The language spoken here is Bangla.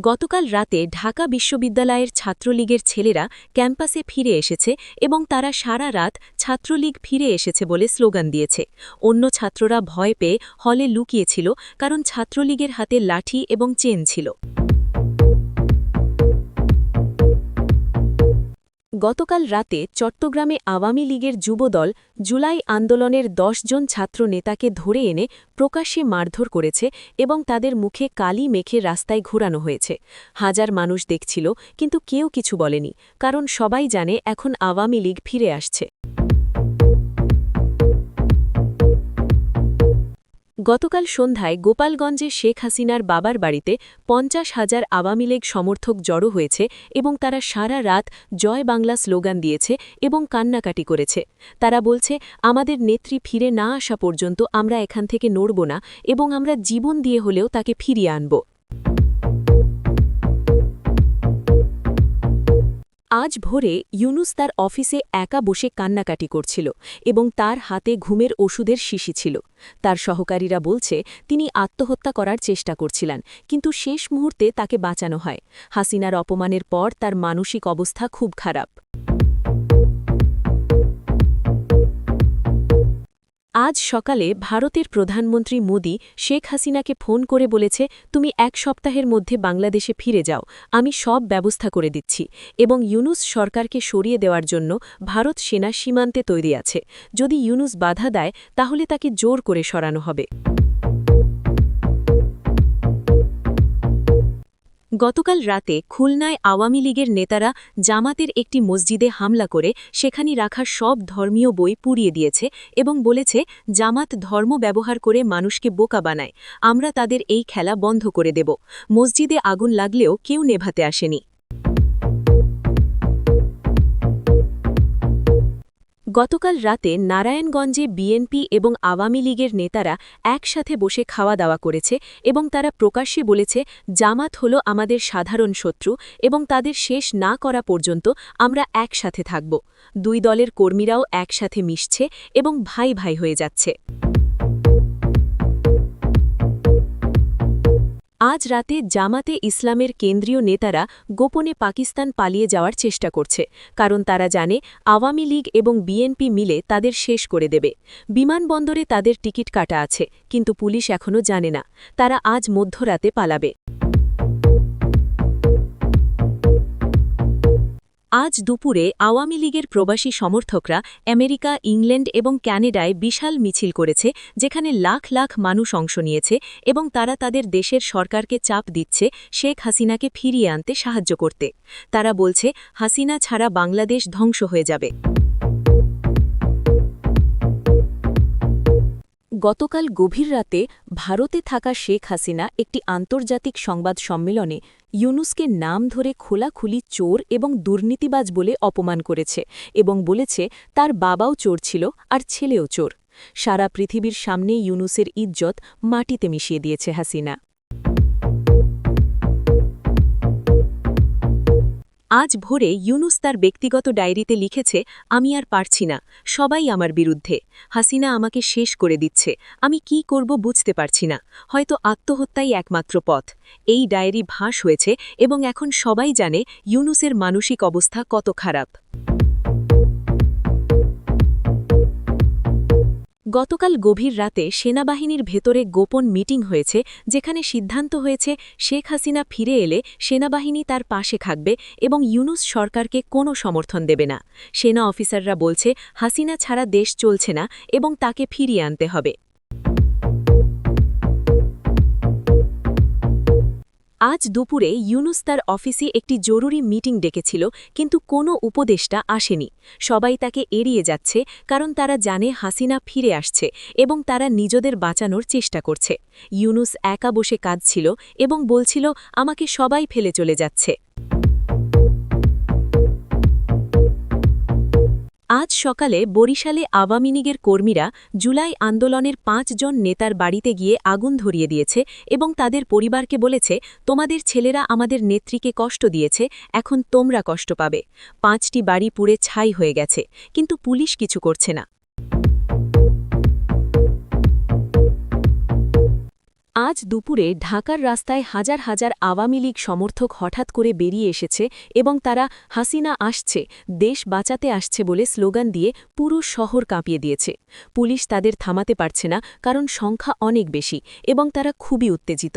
গতকাল রাতে ঢাকা বিশ্ববিদ্যালয়ের ছাত্রলীগের ছেলেরা ক্যাম্পাসে ফিরে এসেছে এবং তারা সারা রাত ছাত্রলীগ ফিরে এসেছে বলে স্লোগান দিয়েছে। অন্য ছাত্ররা ভয় পেয়ে হলে লুকিয়েছিল কারণ ছাত্রলীগের হাতে লাঠি এবং চেন ছিল। গতকাল রাতে চট্টগ্রামে আওয়ামী লীগের যুবদল জুলাই আন্দোলনের জন ছাত্র নেতাকে ধরে এনে প্রকাশ্যে মারধর করেছে এবং তাদের মুখে কালি মেখে রাস্তায় ঘোরানো হয়েছে। হাজার মানুষ দেখছিল, কিন্তু কেউ কিছু বলেনি, কারণ সবাই জানে এখন আওয়ামী লীগ ফিরে আসছে। গতকাল সন্ধ্যায় গোপালগঞ্জে শেখ হাসিনার বাবার বাড়িতে পঞ্চাশ হাজার আওয়ামী লীগ সমর্থক জড়ো হয়েছে এবং তারা সারা রাত জয় বাংলা স্লোগান দিয়েছে এবং কান্নাকাটি করেছে। তারা বলছে, আমাদের নেত্রী ফিরে না আসা পর্যন্ত আমরা এখান থেকে নড়ব না এবং আমরা জীবন দিয়ে হলেও তাকে ফিরিয়ে আনব। আজ ভোরে ইউনুস তার অফিসে একা বসে কান্নাকাটি করছিল এবং তার হাতে ঘুমের ওষুধের শিশি ছিল। তার সহকারীরা বলছে, তিনি আত্মহত্যা করার চেষ্টা করছিলেন, কিন্তু শেষ মুহূর্তে তাকে বাঁচানো হয়। হাসিনার অপমানের পর তার মানসিক অবস্থা খুব খারাপ। আজ সকালে ভারতের প্রধানমন্ত্রী মোদি শেখ হাসিনাকে ফোন করে বলেছে, তুমি এক সপ্তাহের মধ্যে বাংলাদেশে ফিরে যাও। আমি সব ব্যবস্থা করে দিচ্ছি। এবং ইউনুস সরকারকে সরিয়ে দেওয়ার জন্য ভারত সেনা সীমান্তে তৈরি আছে। যদি ইউনুস বাধা দেয়, তাহলে তাকে জোর করে সরানো হবে। গতকাল রাতে খুলনায় আওয়ামী লীগের নেতারা জামাতের একটি মসজিদে হামলা করে সেখানে রাখা সব ধর্মীয় বই পুড়িয়ে দিয়েছে এবং বলেছে, জামাত ধর্ম ব্যবহার করে মানুষকে বোকা বানায়। আমরা তাদের এই খেলা বন্ধ করে দেব। মসজিদে আগুন লাগলেও কেউ নেভাতে আসেনি। গতকাল রাতে নারায়ণগঞ্জে বিএনপি এবং আওয়ামী লীগের নেতারা একসাথে বসে খাওয়া দাওয়া করেছে এবং তারা প্রকাশ্যে বলেছে, জামাত হল আমাদের সাধারণ শত্রু এবং তাদের শেষ না করা পর্যন্ত আমরা একসাথে থাকব। দুই দলের কর্মীরাও একসাথে মিশছে এবং ভাই ভাই হয়ে যাচ্ছে। আজ রাতে জামাতে ইসলামের কেন্দ্রীয় নেতারা গোপনে পাকিস্তান পালিয়ে যাওয়ার চেষ্টা করছে, কারণ তারা জানে আওয়ামী লীগ এবং বিএনপি মিলে তাদের শেষ করে দেবে। বিমানবন্দরে তাদের টিকিট কাটা আছে, কিন্তু পুলিশ এখনও জানে না, তারা আজ মধ্যরাতে পালাবে। আজ দুপুরে আওয়ামী লীগের প্রবাসী সমর্থকরা আমেরিকা, ইংল্যান্ড এবং ক্যানাডায় বিশাল মিছিল করেছে, যেখানে লাখ লাখ মানুষ অংশ নিয়েছে এবং তারা তাদের দেশের সরকারকে চাপ দিচ্ছে শেখ হাসিনাকে ফিরিয়ে আনতে সাহায্য করতে। তারা বলছে, হাসিনা ছাড়া বাংলাদেশ ধ্বংস হয়ে যাবে। গতকাল গভীর রাতে ভারতে থাকা শেখ হাসিনা একটি আন্তর্জাতিক সংবাদ সম্মেলনে ইউনুসকে নাম ধরে খোলাখুলি চোর এবং দুর্নীতিবাজ বলে অপমান করেছে এবং বলেছে তার বাবাও চোর ছিল আর ছেলেও চোর। সারা পৃথিবীর সামনে ইউনুসের ইজ্জত মাটিতে মিশিয়ে দিয়েছে হাসিনা। আজ ভোরে ইউনুস তার ব্যক্তিগত ডায়েরিতে লিখেছে, আমি আর পারছি না, সবাই আমার বিরুদ্ধে। হাসিনা আমাকে শেষ করে দিচ্ছে। আমি কি করব বুঝতে পারছি না। হয়তো আত্মহত্যাই একমাত্র পথ। এই ডায়েরি ভাস হয়েছে এবং এখন সবাই জানে ইউনুসের মানসিক অবস্থা কত খারাপ। গতকাল গভীর রাতে সেনাবাহিনীর ভেতরে গোপন মিটিং হয়েছে, যেখানে সিদ্ধান্ত হয়েছে শেখ হাসিনা ফিরে এলে সেনাবাহিনী তার পাশে থাকবে এবং ইউনুস সরকারকে কোনো সমর্থন দেবে না। সেনা অফিসাররা বলছে, হাসিনা ছাড়া দেশ চলছে না এবং তাকে ফিরিয়ে আনতে হবে। আজ দুপুরে ইউনুস তার অফিসে একটি জরুরি মিটিং ডেকেছিল, কিন্তু কোনো উপদেষ্টা আসেনি। সবাই তাকে এড়িয়ে যাচ্ছে, কারণ তারা জানে হাসিনা ফিরে আসছে এবং তারা নিজেদের বাঁচানোর চেষ্টা করছে। ইউনুস একা বসে কাঁদছিল এবং বলছিল, আমাকে সবাই ফেলে চলে যাচ্ছে। আজ সকালে বরিশালে আওয়ামী লীগের কর্মীরা জুলাই আন্দোলনের পাঁচজন নেতার বাড়িতে গিয়ে আগুন ধরিয়ে দিয়েছে এবং তাদের পরিবারকে বলেছে, তোমাদের ছেলেরা আমাদের নেত্রীকে কষ্ট দিয়েছে, এখন তোমরা কষ্ট পাবে। পাঁচটি বাড়ি পুড়ে ছাই হয়ে গেছে, কিন্তু পুলিশ কিছু করছে না। আজ দুপুরে ঢাকার রাস্তায় হাজার হাজার আওয়ামী লীগ সমর্থক হঠাৎ করে বেরিয়ে এসেছে এবং তারা, হাসিনা আসছে, দেশ বাঁচাতে আসছে বলে স্লোগান দিয়ে পুরো শহর কাঁপিয়ে দিয়েছে। পুলিশ তাদের থামাতে পারছে না, কারণ সংখ্যা অনেক বেশি এবং তারা খুবই উত্তেজিত।